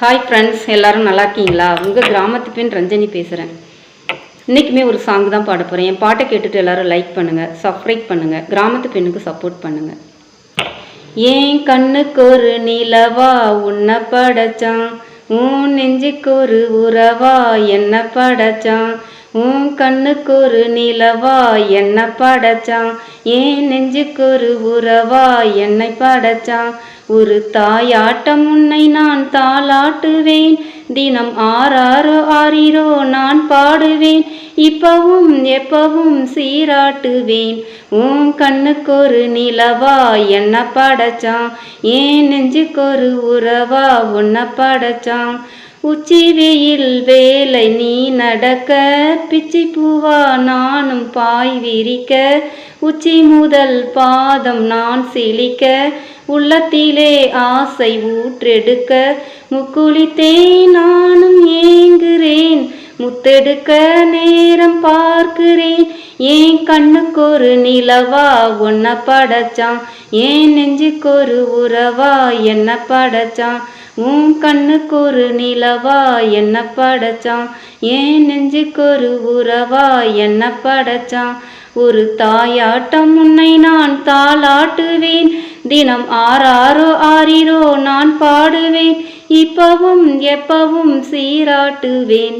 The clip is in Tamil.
ஹாய் ஃப்ரெண்ட்ஸ் எல்லோரும் நல்லா இருக்கீங்களா? உங்கள் கிராமத்து பெண் ரஞ்சனி பேசுகிறேன் இன்றைக்குமே ஒரு சாங் தான் பாட போகிறேன் என் பாட்டை கேட்டுட்டு எல்லாரும் லைக் பண்ணுங்கள் சப்ஸ்கிரைப் பண்ணுங்கள் கிராமத்து பெண்ணுக்கு சப்போர்ட் பண்ணுங்கள் ஏன் கண்ணுக்கு ஒரு நிலவா உன்னை படைச்சான்? உன் நெஞ்சுக்கு ஒரு உறவா என்ன படைச்சான்? உன் கண்ணுக்கு ஒரு நிலவா என்ன படைச்சான்? ஏன் நெஞ்சுக்கு ஒரு உறவா என்னை படைச்சான்? ஒரு தாயாட்டம் உன்னை நான் தாளாட்டுவேன். தினம் ஆறாரோ ஆறிரோ நான் பாடுவேன். இப்பவும் எப்பவும் சீராட்டுவேன். உன் கண்ணுக்கு ஒரு நிலவா என்ன படைச்சான். ஏன் நெஞ்சுக்கு ஒரு உறவா உன்னை படைச்சான். உச்சி வெயில் வேலை நீ நடக்க பிச்சி பூவா நானும் பாய் விரிக்க உச்சி முதல் பாதம் நான் சிலிக்க உள்ளத்திலே ஆசை ஊற்றெடுக்க முக்குளித்தேன் நானும் ஏங்குறேன் முத்தெடுக்க நேரம் பார்க்கிறேன் ஏன் கண்ணுக்கு ஒரு நிலவா ஒன்ன படைச்சான் ஏன் நெஞ்சுக்கு ஒரு உறவா என்ன படைச்சான் உன் கண்ணுக்கு ஒரு நிலவா என்ன படைச்சான்? ஏன் நெஞ்சுக்கு ஒரு உறவா என்ன படைச்சான்? ஒரு தாயாட்டம் உன்னை நான் தாளாட்டுவேன். தினம் ஆறாரோ ஆறிரோ நான் பாடுவேன். இப்பவும் எப்பவும் சீராட்டுவேன்.